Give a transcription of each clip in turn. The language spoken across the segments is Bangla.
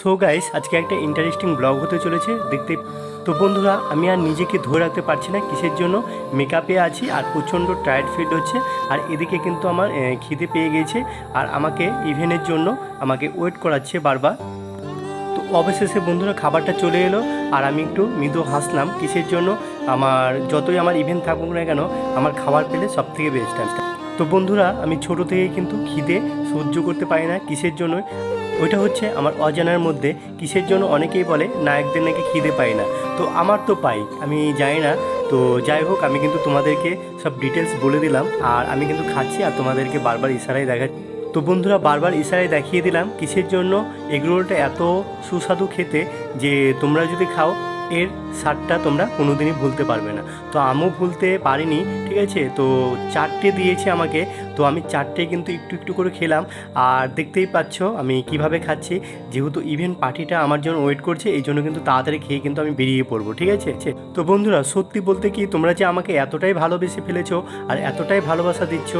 সো গাইস আজকে একটা ইন্টারেস্টিং ব্লগ হতে চলেছে, দেখতে তো বন্ধুরা, আমি আর নিজেকে ধরে রাখতে পারছি না কিসের জন্য। মেকআপে আছি আর প্রচণ্ড টায়ার্ড ফিল হচ্ছে। আর এদিকে কিন্তু আমার খিদে পেয়ে গেছে। আর আমাকে ইভেন্টের জন্য আমাকে ওয়েট করাচ্ছে বারবার। তো অবশেষে বন্ধুরা, খাবারটা চলে এলো। আর আমি একটু মৃদু হাসলাম কিসের জন্য? আমার যতই আমার ইভেন্ট থাকুক না কেন, আমার খাবার পেলে সব থেকে বেস্ট তো বন্ধুরা, আমি ছোট থেকে কিন্তু খিদে সহ্য করতে পারি না কিসের জন্য ওইটা হচ্ছে আমার অজানার মধ্যে কিসের জন্য অনেকেই বলে, নায়কদের নাকি খিদে পাই না। তো আমার তো পাই, আমি জানি না। তো যাই হোক, আমি কিন্তু তোমাদেরকে সব ডিটেলস বলে দিলাম, আর আমি কিন্তু খাচ্ছি আর তোমাদেরকে বারবার ইশারায় দেখাচ্ছি তো বন্ধুরা, বারবার ইশারায় দেখিয়ে দিলাম কিসের জন্য এগরোলটা এত সুস্বাদু খেতে যে তোমরা যদি খাও এর স্বাদটা তোমরা কোনোদিনই ভুলতে পারবে না। তো আমিও ভুলতে পারিনি, ঠিক আছে? তো চারটে দিয়েছে আমাকে, তো আমি চারটে কিন্তু একটু একটু করে খেলাম। আর দেখতেই পাচ্ছ আমি কীভাবে খাচ্ছি। যেহেতু ইভেন্ট পার্টিটা আমার জন্য ওয়েট করছে, এই জন্য কিন্তু তাড়াতাড়ি খেয়ে কিন্তু আমি বেরিয়ে পড়ব, ঠিক আছে? তো বন্ধুরা, সত্যি বলতে কি তোমরা যে আমাকে এতটাই ভালোবেসে ফেলেছো আর এতটাই ভালোবাসা দিচ্ছ,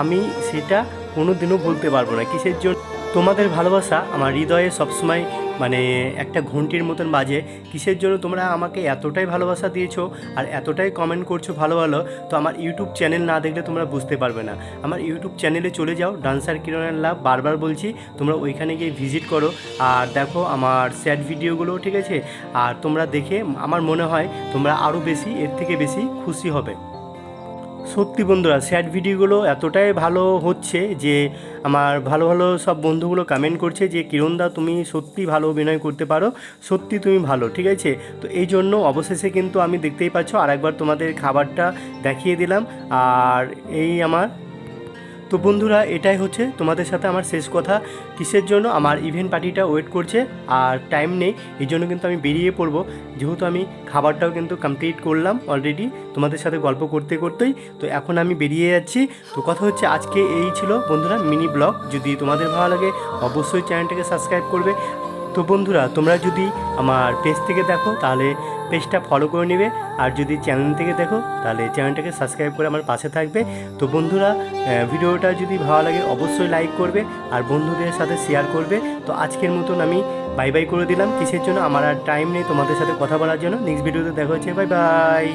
আমি সেটা কোনো দিনও বলতে পারব না। কিসের জন্য তোমাদের ভালোবাসা আমার হৃদয়ে সবসময় মানে একটা ঘন্টির মতন বাজে। কিসের জন্য তোমরা আমাকে এতটাই ভালোবাসা দিয়েছ আর এতটাই কমেন্ট করছ ভালো ভালো, তো আমার ইউটিউব চ্যানেল না দেখলে তোমরা বুঝতে পারবে না। আমার ইউটিউব চ্যানেলে চলে যাও ডান্সার কিরণের লাভ বারবার বলছি, তোমরা ওইখানে গিয়ে ভিজিট করো। আর দেখো আমার স্যাড ভিডিওগুলো ঠিক আছে? আর তোমরা দেখে, আমার মনে হয় তোমরা আরও বেশি, এর থেকে বেশি খুশি হবে। সত্যি বন্ধুরা স্যাড ভিডিওগুলো এতটাই ভালো হচ্ছে যে আমার ভালো ভালো সব বন্ধুগুলো কমেন্ট করছে যে কিরণদা তুমি সত্যি ভালো অভিনয় করতে পারো, সত্যি তুমি ভালো, ঠিক আছে? তো এই জন্য অবশেষে কিন্তু আমি দেখতেই পাচ্ছ, আরেকবার তোমাদের খাবারটা দেখিয়ে দিলাম। আর এই আমার তো বন্ধুরা, এটাই হচ্ছে তোমাদের সাথে আমার শেষ কথা। কিসের জন্য? আমার ইভেন্ট পার্টিটা ওয়েট করছে, আর টাইম নেই, এই জন্য কিন্তু আমি বেরিয়ে পড়ব। যেহেতু আমি খাবারটাও কিন্তু কমপ্লিট করলাম অলরেডি তোমাদের সাথে গল্প করতে করতেই, তো এখন আমি বেরিয়ে যাচ্ছি। তো কথা হচ্ছে, আজকে এই ছিল বন্ধুরা মিনি ব্লগ যদি তোমাদের ভালো লাগে, অবশ্যই চ্যানেলটাকে সাবস্ক্রাইব করবে। তো বন্ধুরা, তোমরা যদি আমার পেজ থেকে দেখো, তাহলে পেজটা ফলো করে নেবে। আর যদি চ্যানেল থেকে দেখো, তাহলে চ্যানেলটাকে সাবস্ক্রাইব করে আমার পাশে থাকবে। তো বন্ধুরা ভিডিওটা যদি ভালো লাগে, অবশ্যই লাইক করবে আর বন্ধুদের সাথে শেয়ার করবে। তো আজকের মতন আমি বাই বাই করে দিলাম। কিসের জন্য? আমার আর টাইম নেই তোমাদের সাথে কথা বলার জন্য। নেক্সট ভিডিওতে দেখা হচ্ছে। Bye bye